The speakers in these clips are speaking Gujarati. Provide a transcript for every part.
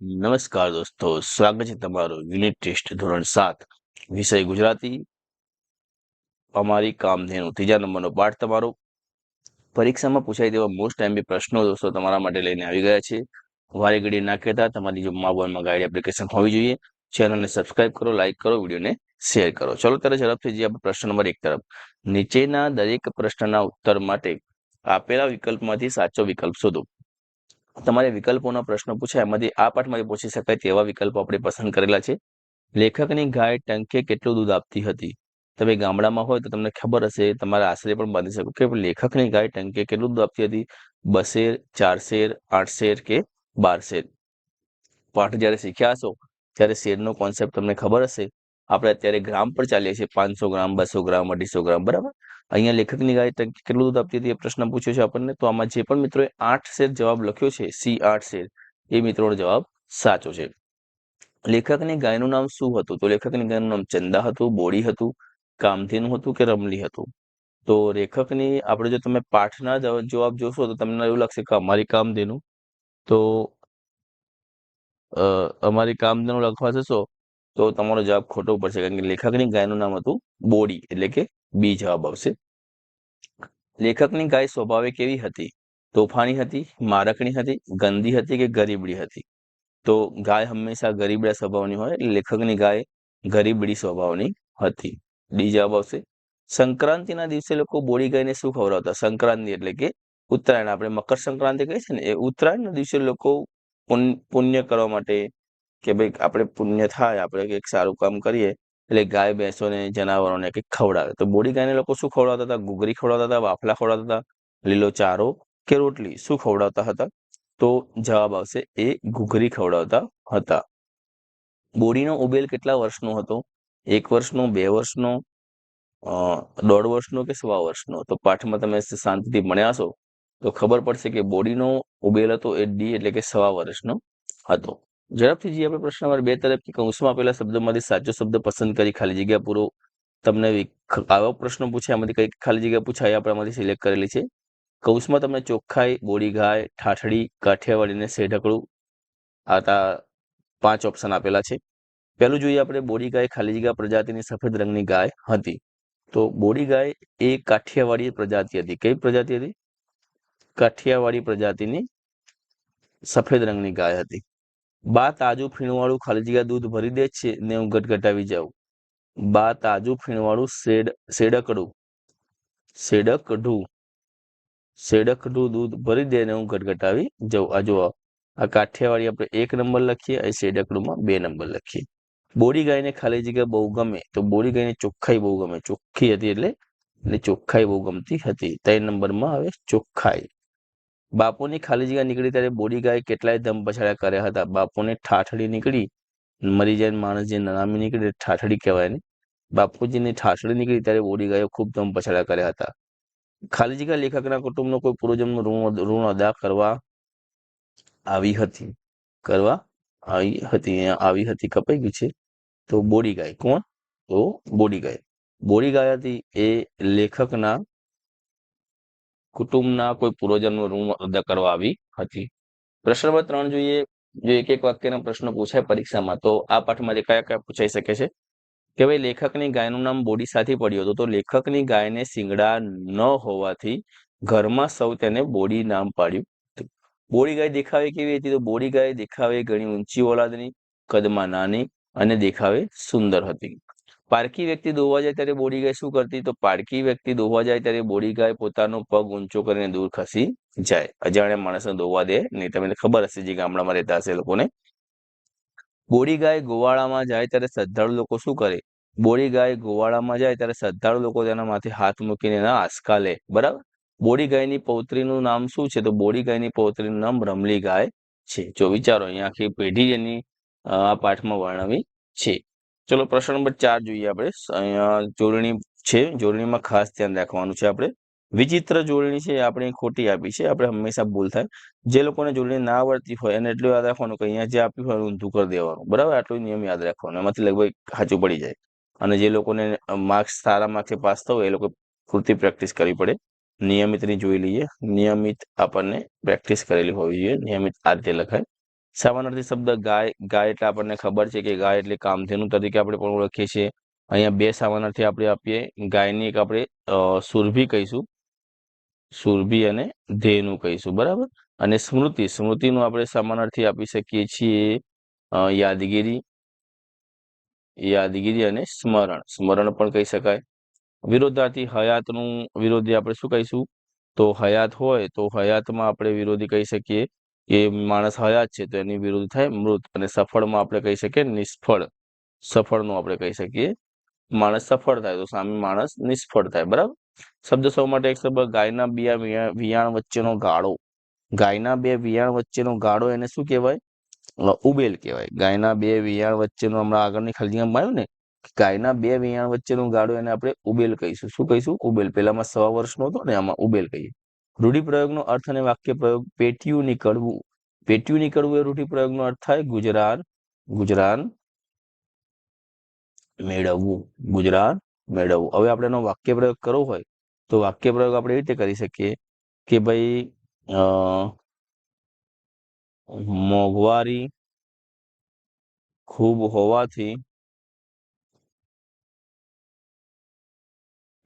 નમસ્કાર દોસ્તો, સ્વાગત છે તમારું યુનિટ ટેસ્ટ ધોરણ સાત, વિષય ગુજરાતી. અમારી કામધેનુ ત્રીજા નંબરનો પાઠ તમારો. પરીક્ષામાં પૂછાય તેવા મોસ્ટ ટાઈમ પ્રશ્નો દોસ્તો તમારા માટે લઈને આવી ગયા છે. વારે ઘડી ના કહેતા તમારી જો મોબાઈલમાં ગાઈડ એપ્લિકેશન હોવી જોઈએ. ચેનલને સબસ્ક્રાઇબ કરો લાઇક કરો વિડીયોને શેર કરો. ચલો ત્યારે ઝડપથી જઈએ આપણે પ્રશ્ન નંબર એક તરફ. નીચેના દરેક પ્રશ્નના ઉત્તર માટે આપેલા વિકલ્પમાંથી સાચો વિકલ્પ શોધો. તમારે વિકલ્પોના પ્રશ્નો પૂછાય, એમાંથી આ પાઠમાંથી પૂછી શકાય તેવા વિકલ્પો આપણે પસંદ કરેલા છે. લેખકની ગાય ટંકે કેટલું દૂધ આપતી હતી? તમે ગામડામાં હોય તો તમને ખબર હશે, તમારે આશરે પણ બાંધી શકો કે લેખકની ગાય ટંકે કેટલું દૂધ આપતી હતી? બસેર ચારસેર આઠસેર કે બારસેર પાઠ જ્યારે શીખ્યા હશો, ત્યારે શેરનો કોન્સેપ્ટ તમને ખબર હશે. આપણે અત્યારે ગ્રામ પર ચાલીએ છીએ, પાંચસો ગ્રામ, બસો ગ્રામ, અઢીસો ગ્રામ, બરાબર? અહીંયા લેખકની ગાય કેટલું દૂધ આપતી હતી એ પ્રશ્ન પૂછ્યો છે આપણને. તો આમાં જે પણ મિત્રોએ આઠ શેર જવાબ લખ્યો છે, સી આઠ શેર, એ મિત્રોનો જવાબ સાચો છે. લેખકની ગાયનું નામ શું હતું? તો લેખકની ગાયનું નામ ચંદા હતું, બોડી હતું, કામધેનું હતું કે રમલી હતું? તો લેખકની આપણે જો તમે પાઠના જવાબ જોશો તો તમને એવું લાગશે કે અમારી કામધેનું. તો અમારી કામધેનું લખવા જશો તો તમારો જવાબ ખોટો પડશે કારણ કે લેખકની ગાયનું નામ હતું બોડી, એટલે કે બી જવાબ આવશે. લેખકની ગાય સ્વભાવે કેવી હતી? તોફાની હતી મારકણી હતી, ગંદી હતી કે ગરીબડી હતી? તો ગાય હંમેશા ગરીબડા સ્વભાવની હોય લેખકની ગાય ગરીબડી સ્વભાવની હતી. ડી જવાબ આવશે. સંક્રાંતિના દિવસે લોકો બોડી ગાયને શું ખવડાવતા? સંક્રાંતિ એટલે કે ઉત્તરાયણ. આપણે મકર સંક્રાંતિ કહીએ છીએ ને, એ ઉત્તરાયણના દિવસે લોકો પુણ્ય કરવા માટે કે ભાઈ આપણે પુણ્ય થાય, આપણે કંઈક સારું કામ કરીએ, એટલે ગાય ભેંસોને, જનાવરોને કંઈક ખવડાવે. તો બોડી ગાયને લોકો શું ખવડાવતા હતા? ગુગરી ખવડાવતા હતા, વાફલા ખવડાવતા હતા, લીલો ચારો કે રોટલી? શું ખવડાવતા હતા? તો જવાબ આવશે એ ઘૂઘરી ખવડાવતા હતા. બોડીનો ઉબેલ કેટલા વર્ષનો હતો? એક વર્ષનો, બે વર્ષનો દોઢ વર્ષનો કે સવા વર્ષનો? તો પાઠમાં તમે શાંતિથી ભણ્યા છો તો ખબર પડશે કે બોડીનો ઉબેલ હતો એ ડી એટલે કે સવા વર્ષનો હતો. ઝડપથી જે આપણે પ્રશ્ન બે તરફથી કૌંસમાં આપેલા શબ્દમાંથી સાચો શબ્દ પસંદ કરી ખાલી જગ્યા પૂરો તમને આવા પ્રશ્નો પૂછ્યા આમાંથી કઈ ખાલી જગ્યા પૂછાય આપણે આમાંથી સિલેક્ટ કરેલી છે. કૌંસમાં તમને ચોખ્ખાઈ, બોડી ગાય, ઠાઠડી કાઠિયાવાડી અને શેઢકડું તા પાંચ ઓપ્શન આપેલા છે. પહેલું જોઈએ આપણે બોડી ગાય ખાલી જગ્યા પ્રજાતિની સફેદ રંગની ગાય હતી. તો બોડી ગાય એ કાઠિયાવાડી પ્રજાતિ હતી. કઈ પ્રજાતિ હતી? કાઠિયાવાડી પ્રજાતિની સફેદ રંગની ગાય હતી. બા તાજું ફીણવાળું ખાલી જગ્યા દૂધ ભરી દે છે ને હું ગટગટાવી જાઉં. બા તાજું ફીણવાળું શેડ શેડકડું શેડકઢું શેડકઢું દૂધ ભરી દે ને હું ગટગટાવી જાઉં. આ જો આ કાઠિયાવાડી આપણે એક નંબર લખીએ અને શેડકડુંમાં બે નંબર લખીએ. બોડી ગાયને ખાલી જગ્યા બહુ ગમે, તો બોડી ગાયને ચોખ્ખાઈ બહુ ગમે. ચોખ્ખી હતી એટલે એટલે ચોખ્ખાઈ બહુ ગમતી હતી. ત્રણ નંબરમાં હવે ચોખ્ખાઈ. બાપુની ખાલી જગ્યા નીકળી ત્યારે બોડી ગાય કેટલાય દમ પછાડ્યા કર્યા હતા. બાપુને ઠાઠડી નીકળી, મરી જાય માણસ જે નનામી નીકળી ઠાઠડી કહેવાય ને, બાપુજીની ઠાઠડી નીકળી ત્યારે બોડી ગાયો ખૂબ દમ પછાડ્યા કર્યા હતા. ખાલી જગ્યા લેખકના કુટુંબનો કોઈ પૂર્વજન્મ ઋણ ઋણ અદા કરવા આવી હતી. કરવા આવી હતી આવી હતી, કપાઈ ગયું છે. તો બોડી ગાય કોણ? તો બોડી ગાય. બોડી ગાય હતી એ લેખકના કુટુંબના કોઈ પૂર્વજન્મ ઋણ રદ કરવા આવી હતી. પ્રશ્ન નંબર ત્રણ જોઈએ, જો એક એક વાક્યના પ્રશ્નો પૂછાય પરીક્ષામાં, તો આ પાઠમાંથી કયા કયા પૂછાઈ શકે છે? કે ભાઈ, લેખકની ગાયનું નામ બોડી સાથે પડ્યું હતું, તો લેખકની ગાયને શિંગડા ન હોવાથી ઘરમાં સૌ તેને બોડી નામ પાડ્યું બોડી ગાય દેખાવે કેવી હતી? તો બોડી ગાય દેખાવે ઘણી ઊંચી ઓલાદની, કદમાં નાની અને દેખાવે સુંદર હતી. પારકી વ્યક્તિ દોવા જાય ત્યારે બોડી ગાય શું કરતી? તો પારકી વ્યક્તિ દોવા જાય ત્યારે બોડી ગાય પોતાનો પગ ઊંચો કરીને દૂર ખસી જાય. અજાણ્યા માણસને દોવા દે. નહીં, તમને ખબર હશે જે ગામડામાં રહેતા હશે લોકોને. બોડી ગાય ગોવાળામાં જાય ત્યારે શ્રદ્ધાળુ લોકો શું કરે? બોડી ગાય ગોવાળામાં જાય ત્યારે શ્રદ્ધાળુ લોકો તેના માથે હાથ મૂકીને એના આસકા લે. બરાબર? બોડી ગાયની પૌત્રીનું નામ શું છે? તો બોડી ગાયની પૌત્રીનું નામ રમલી ગાય છે. જો વિચારો, અહીંયા આખી પેઢી એની આ પાઠમાં વર્ણવી છે. ચલો પ્રશ્ન નંબર ચાર જોઈએ આપણે. અહીંયા જોડણી છે. જોડણીમાં ખાસ ધ્યાન રાખવાનું છે આપણે. વિચિત્ર જોડણી છે આપણે ખોટી આપી છે. આપણે હંમેશા ભૂલ થાય. જે લોકોને જોડણી ના આવડતી હોય એને એટલું યાદ રાખવાનું કે અહીંયા જે આપ્યું હોય ઊંધું કરી દેવાનું. બરાબર? આટલું નિયમ યાદ રાખવાનું. એમાંથી લગભગ સાચું પડી જાય. અને જે લોકોને માર્ક્સ સારા માર્ક્સે પાસ થવું એ લોકો પૂરતી પ્રેક્ટિસ કરવી પડે. નિયમિતની જોઈ લઈએ. નિયમિત આપણને પ્રેક્ટિસ કરેલી હોવી જોઈએ. નિયમિત આ રીતે લખાય. સમાનાર્થી શબ્દ ગાય ગાય એટલે આપણને ખબર છે કે ગાય એટલે કામધેનુ તરીકે આપણે પણ ઓળખીએ છીએ. અહીંયા બે સામાનાર્થી આપણે આપીએ, ગાયની એક આપણે સુરભી કહીશું. સુરભી અને ધેનુ કહીશું, બરાબર? અને સ્મૃતિ, સ્મૃતિનું આપણે સમાનાર્થી આપી શકીએ છીએ યાદગીરી. યાદગીરી અને સ્મરણ સ્મરણ પણ કહી શકાય. વિરોધાર્થી હયાતનું વિરોધી આપણે શું કહીશું? તો હયાત હોય તો હયાતમાં આપણે વિરોધી કહી શકીએ. કે માણસ હયાત છે, તો એની વિરુદ્ધ થાય મૃત. અને સફળમાં આપણે કહી શકીએ નિષ્ફળ. સફળનું આપણે કહી શકીએ માણસ સફળ થાય, તો સામે માણસ નિષ્ફળ થાય, બરાબર? શબ્દ સૌ માટે એક શબ્દ, ગાયના બે વિયાણ વચ્ચેનો ગાળો. ગાયના બે વિયાણ વચ્ચેનો ગાળો એને શું કહેવાય? ઉબેલ કહેવાય. ગાયના બે વિયાણ વચ્ચેનો હમણાં આગળની ખલજીમાં આવ્યું ને ગાયના બે વિયાણ વચ્ચેનો ગાળો એને આપણે ઉબેલ કહીશું. શું કહીશું? ઉબેલ. પેલામાં સવા વર્ષનો હતો ને, આમાં ઉબેલ કહીએ. રૂઢિપ્રયોગનો અર્થ અને વાક્ય પ્રયોગ પેટ્યું નીકળવું. પેટીયું નીકળવું એ રૂઢિપ્રયોગનો અર્થ થાય ગુજરાત ગુજરાન મેળવવું. ગુજરાન મેળવવું. હવે આપણે એનો વાક્ય પ્રયોગ કરવો હોય તો વાક્ય પ્રયોગ આપણે એ રીતે કરી શકીએ કે ભાઈ મોંઘવારી ખૂબ હોવાથી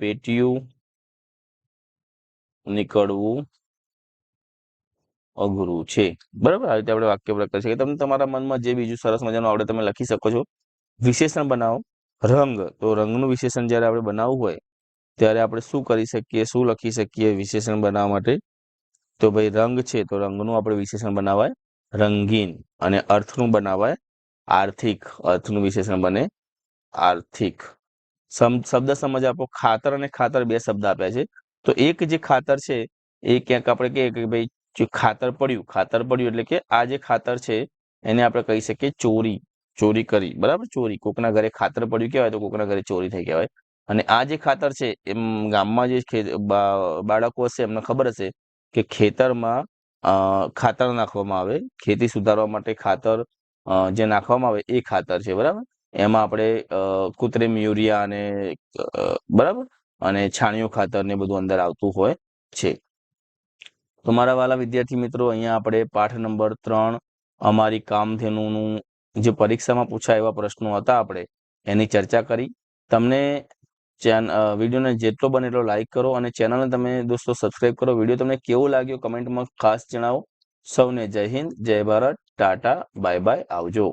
પેટીયું નીકળવું અઘરું છે. બરાબર? આ રીતે આપણે વાક્ય પ્રયોગ કરી શકીએ. તમે તમારા મનમાં જે બીજું સરસ મજાનું આવડે તમે લખી શકો છો. વિશેષણ બનાવો. રંગ. તો રંગનું વિશેષણ જ્યારે આપણે બનાવવું હોય, ત્યારે આપણે શું કરી શકીએ? શું લખી શકીએ વિશેષણ બનાવવા માટે? તો ભાઈ રંગ છે, તો રંગનું આપણે વિશેષણ બનાવાય. રંગીન અને અર્થનું બનાવાય. આર્થિક. અર્થનું વિશેષણ બને આર્થિક. શબ્દ સમજ આપો. ખાતર અને ખાતર બે શબ્દ આપ્યા છે. તો એક જે ખાતર છે, એ ક્યાંક આપણે કહીએ કે ભાઈ ખાતર પડ્યું ખાતર પડ્યું એટલે કે આ જે ખાતર છે, એને આપણે કહી શકીએ ચોરી ચોરી કરી. બરાબર? ચોરી. કોકના ઘરે ખાતર પડ્યું કહેવાય તો કોકના ઘરે ચોરી થઈ કહેવાય. અને આ જે ખાતર છે, એમ ગામમાં જે બાળકો હશે એમને ખબર હશે કે ખેતરમાં ખાતર નાખવામાં આવે. ખેતી સુધારવા માટે ખાતર જે નાખવામાં આવે એ ખાતર છે. બરાબર? એમાં આપણે કૃત્રિમ યુરિયા અને બરાબર? અને છાણિયું ખાતર ને બધું અંદર આવતું હોય છે. તો મારા વાલા વિદ્યાર્થી મિત્રો, અહીંયા આપણે પાઠ નંબર ત્રણ, અમારી કામધેનુનું જે પરીક્ષામાં પૂછાય એવા પ્રશ્નો હતા આપણે, એની ચર્ચા કરી. તમને ચેન વિડીયોને જેટલો બને એટલો લાઇક કરો અને ચેનલને તમે દોસ્તો સબસ્ક્રાઈબ કરો. વીડિયો તમને કેવો લાગ્યો કમેન્ટમાં ખાસ જણાવો. સૌને જય હિન્દ, જય ભારત, ટાટા, બાય બાય, આવજો.